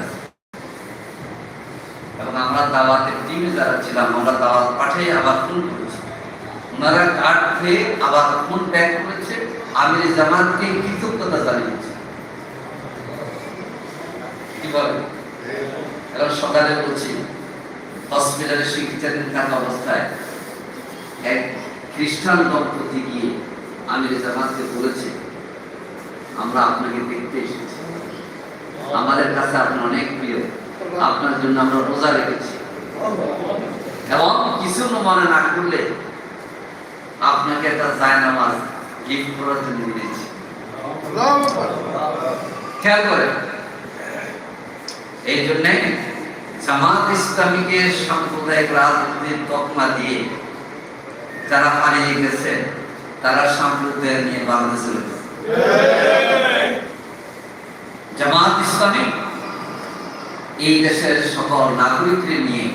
আছে এবং আমরা দাওয়াতের টিমে যারা ছিলাম, আমরা দাওয়াত পাঠিয়ে আবার ফোন করেছি। ওনারা কার্ড পেয়ে আবার ফোন ব্যাক করেছে জামাতকে কৃতজ্ঞতা কি বলে? সকালে বলছি, হসপিটালে চিকিৎসাধীন থাকা অবস্থায় এক খ্রিস্টান দম্পতি গিয়ে আমির জামাতকে বলেছে, আমরা আপনাকে দেখতে এসেছি। আমাদের কাছে আপনি অনেক প্রিয়। আপনার জন্য আমরা রোজা রেখেছি। এবং কিছু মনে না করলে আপনাকে একটা জায়নামাজ গিফট করার জন্য দিয়েছি। খেয়াল করে এই জন্যে জামাত ইসলামীকে সাম্প্রদায়িক রাজনীতির তকমা দিয়ে যারা হারিয়ে গেছে তারা সাম্প্রদায় নিয়ে বাংলাদেশে জামাত ইসলামী এই দেশের সকল নাগরিকদের নিয়ে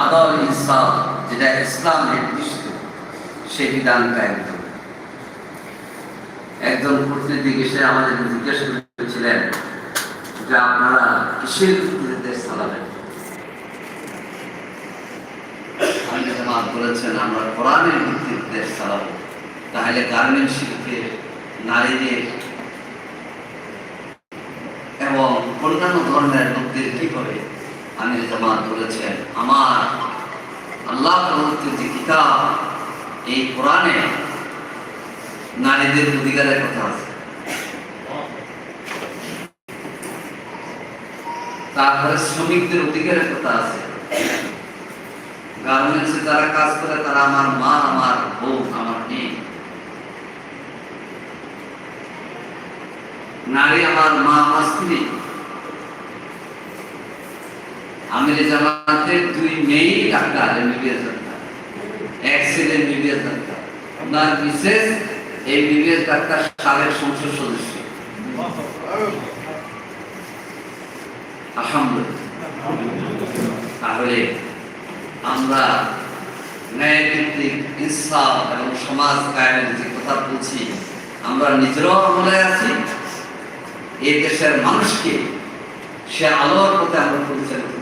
আদল ইনসাফ যেটা ইসলাম নির্দিষ্ট সেই বিধান কায়েম করবে একজন কূটনীতিক এসে আমাদের জিজ্ঞেস করেছিলেন যে আপনারা কিসের ভিত্তিতে চালাবেন? জামাত বলেছেন, আমরা কোরআনের ভিত্তিতে দেশ চালাবো। তাহলে গার্মেন্ট শিল্পে নারীদের এবং অন্যান্য ধরনের লোকদের কি করে আমি জামাত বলেছেন আমার আল্লাহ প্রদত্ত যে কিতাব, এই কোরআনে নারীদের অধিকারের কথা আছে। তারপরে শ্রমিকদের অধিকারের কথা আছে। গার্মেন্টসে যারা কাজ করে, তারা আমার মা, আমার বউ, আমার মেয়ে। নারী আমার মা, আমার স্ত্রী। আমির জামাতের দুই মেয়েই ডাক্তার এমবিবিএস ডাক্তার এক ছেলে এমবিবিএস ডাক্তার ওনার বিশেষ এমবিবিএস ডাক্তার সাবেক সংসদ সদস্য। তাহলে আমরা ন্যায়ভিত্তিক এবং সমাজ কায়েমের যে কথা বলছি, আমরা নিজেরাও আমলে আছি। এই দেশের মানুষকে সে আলোর পথে আমরা পরিচালিত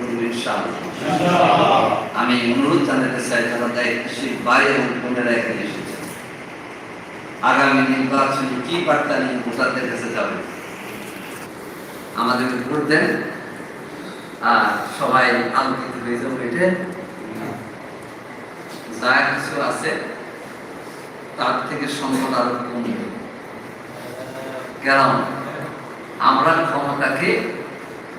আমি অনুরোধ জানাতে চাই দায়িত্বশীল ভাই এবং বোনেরা এখানে আগামী কি বার্তা নিয়ে ভোটারদের কাছে যাবে আমাদের ভোট দেন। আর সবাই আলোকিত হয়ে যা কিছু আছে, তার থেকে সম্পদ আরও কমবে কেন? আমরা ক্ষমতাকে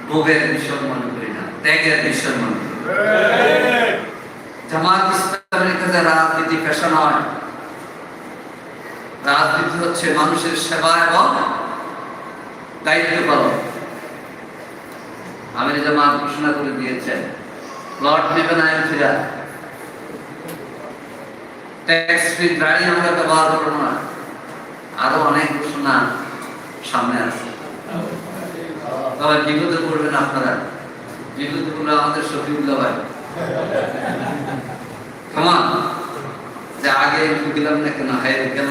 ভোগের মনে করি। ত্যাগের বিষয় মনে জামাত ইসলামের কাছে রাজনীতি পেশা নয় রাজনীতি হচ্ছে মানুষের সেবা এবং দায়িত্ব পালন আমির জামাত ঘোষণা করে দিয়েছেন প্লট নেবে না এমপিরা ট্যাক্স ফ্রি গাড়ি আমরা ব্যবহার করব না আরও অনেক ঘোষণা সামনে আছে তবে বিপদে পড়বেন আপনারা বিপদে পড়লে আমাদের শফিউল্লাহ ভাই। যে আগে না কেন? হাই কেন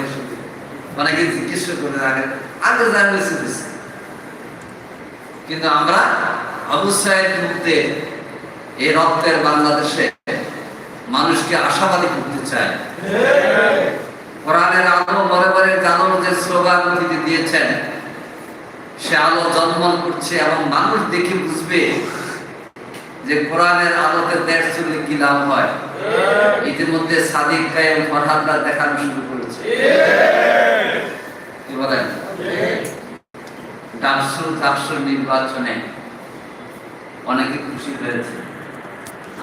অনেকে জিজ্ঞেস করে আগে আগে কিন্তু আমরা আবু সাহেব মুক্তে, এই রক্তের বাংলাদেশে মানুষকে আশাবাদী করতে চাই কোরআনের আলো বরে জানোর যে স্লোগান তিনি দিয়েছেন, সে আলো জন্মন করছে এবং মানুষ দেখে বুঝবে যে কোরআনের আলোতে দেশ চললে কি লাভ হয়? ইতিমধ্যে সাদিক কায়েম ফরহাদরা দেখানো শুরু করেছে। কি বলেন? ডাকসু ডাকসু নির্বাচনে অনেকে খুশি হয়েছে।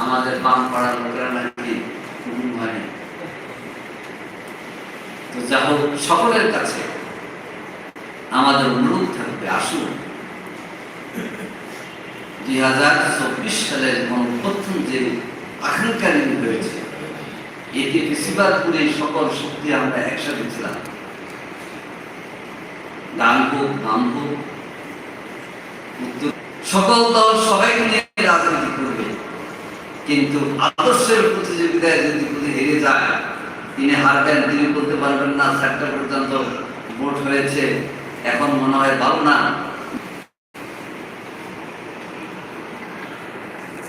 আমাদের বাম পাড়ার লোকেরা নাকি তো যা হোক সকলের কাছে আমাদের অনুরোধ থাকবে আসুন। দুই হাজার চব্বিশ সালের গণপ্রথম যে আকাঙ্ক্ষা হয়েছে এতে বেশিরভাগ সকল শক্তি আমরা একসাথে ছিলাম। ডান হোক বাম হোক সকল দল সবাইকে নিয়ে রাজনীতি করবে। কিন্তু আদর্শের প্রতিযোগিতায় যদি কোনো হেরে যায়, তিনি হারবেন তিনি বলতে পারবেন না, চারটা পর্যন্ত ভোট হয়েছে। এখন মনে হয় ভালো না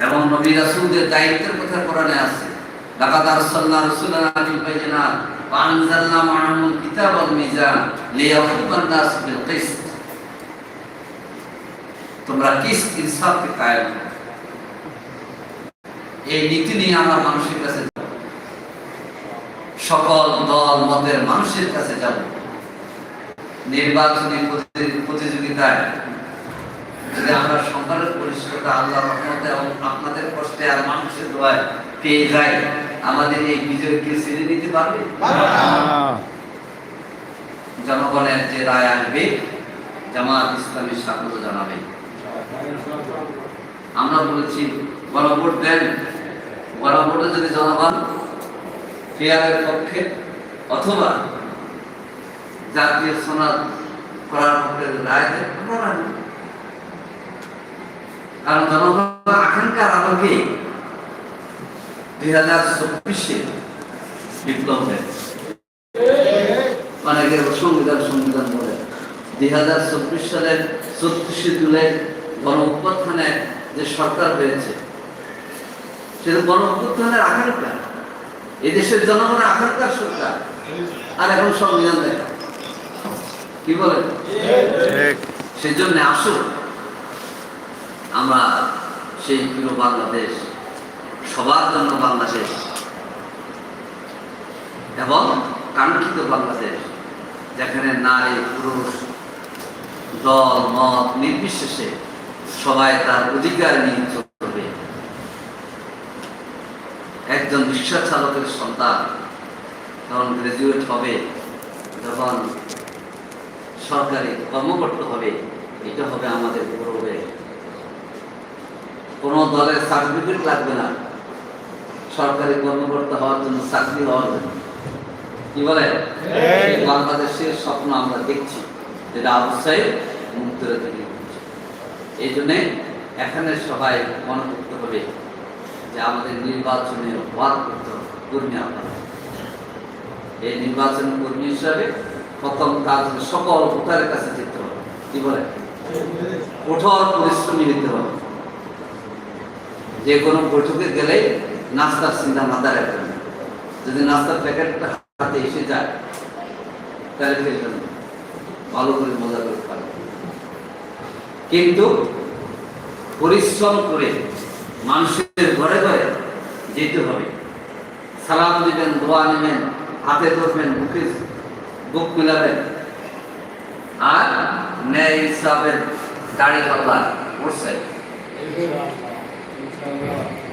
নবী রাসূলদের দায়িত্বের কথা কোরআনে আছে। লাকাদ আরসালনা আনজালনা কিতাব মিজান লিয়াকুমান নাস বিল কিসত। তোমরা কিসত কায়েম এই নীতি নিয়ে আমরা মানুষের কাছে। সকল দল, মতের মানুষের কাছে যাব। নির্বাচনী প্রতি- প্রতিযোগিতায় যদি আমরা সংখ্যালঘু পরিষ্কারতা আল্লাহ রহমতে এবং আপনাদের কষ্টে আর মানুষের দোয়ায় পেয়ে আমাদের এই ছেড়ে দিতে পারবে? জনগণের যে রায় আসবে, জামাত ইসলামী স্বাগত জানাবে। আমরা বলেছি দেন। যদি জনগণ ফেয়ারের পক্ষে অথবা জাতীয় সনদ করার পক্ষে রায় দেন, আমরা। কারণ জনগণ আকাঙ্ক্ষার আলোকে দুই হাজার চব্বিশে বিপ্লব হয়েছে অনেকের সংবিধান সংবিধান বলে। দুই হাজার চব্বিশ সালের চব্বিশে জুলাই গণ অভ্যুত্থানে যে সরকার হয়েছে সেটা গণ অভ্যুত্থানের আকাঙ্ক্ষা। এদেশের জনগণের আকাঙ্ক্ষার সরকার। আর এখন সংবিধান দেয়। কি বলেন? সেই জন্য আসুন। আমরা সেই প্রিয় বাংলাদেশ, সবার জন্য বাংলাদেশ এবং কাঙ্ক্ষিত বাংলাদেশ, যেখানে নারী, পুরুষ, দল, মত নির্বিশেষে সবাই তার অধিকার নিয়ে চলবে। একজন রিক্সা চালকের সন্তান যখন গ্রাজুয়েট হবে, যখন সরকারি কর্মকর্তা হবে, এটা হবে আমাদের গৌরবের কোনো দলের সার্টিফিকেট লাগবে না। সরকারি কর্মকর্তা হওয়ার জন্য চাকরি হওয়ার জন্য। কি বলে। বাংলাদেশের স্বপ্ন আমরা দেখছি যেটা অবশ্যই মুক্তরা থেকে এই জন্যে এখানে সবাই মনে করতে হবে যে আমাদের নির্বাচনে ওয়ার করতে হবে কর্মী আপনারা এই নির্বাচন কর্মী হিসাবে প্রথম কাজ সকল ভোটারের কাছে যেতে হবে। কি বলে? কঠোর পরিশ্রমী হতে হবে। যে কোনো বৈঠকে গেলে নাস্তার চিন্তা মাথায় রাখবেন। যদি নাস্তার প্যাকেটটা হাতে এসে যায়, তাহলে ফেলবেন ভালো করে মজা করে খাবেন কিন্তু পরিশ্রম করে মানুষের ঘরে ঘরে যেতে হবে। সালাম দিবেন, দোয়া নেবেন, হাতে ধরবেন মুখে বুক মিলাবেন। আর ন্যায় হিসাবের গাড়ি পাল্লা মোটরসাইকেল Thank you.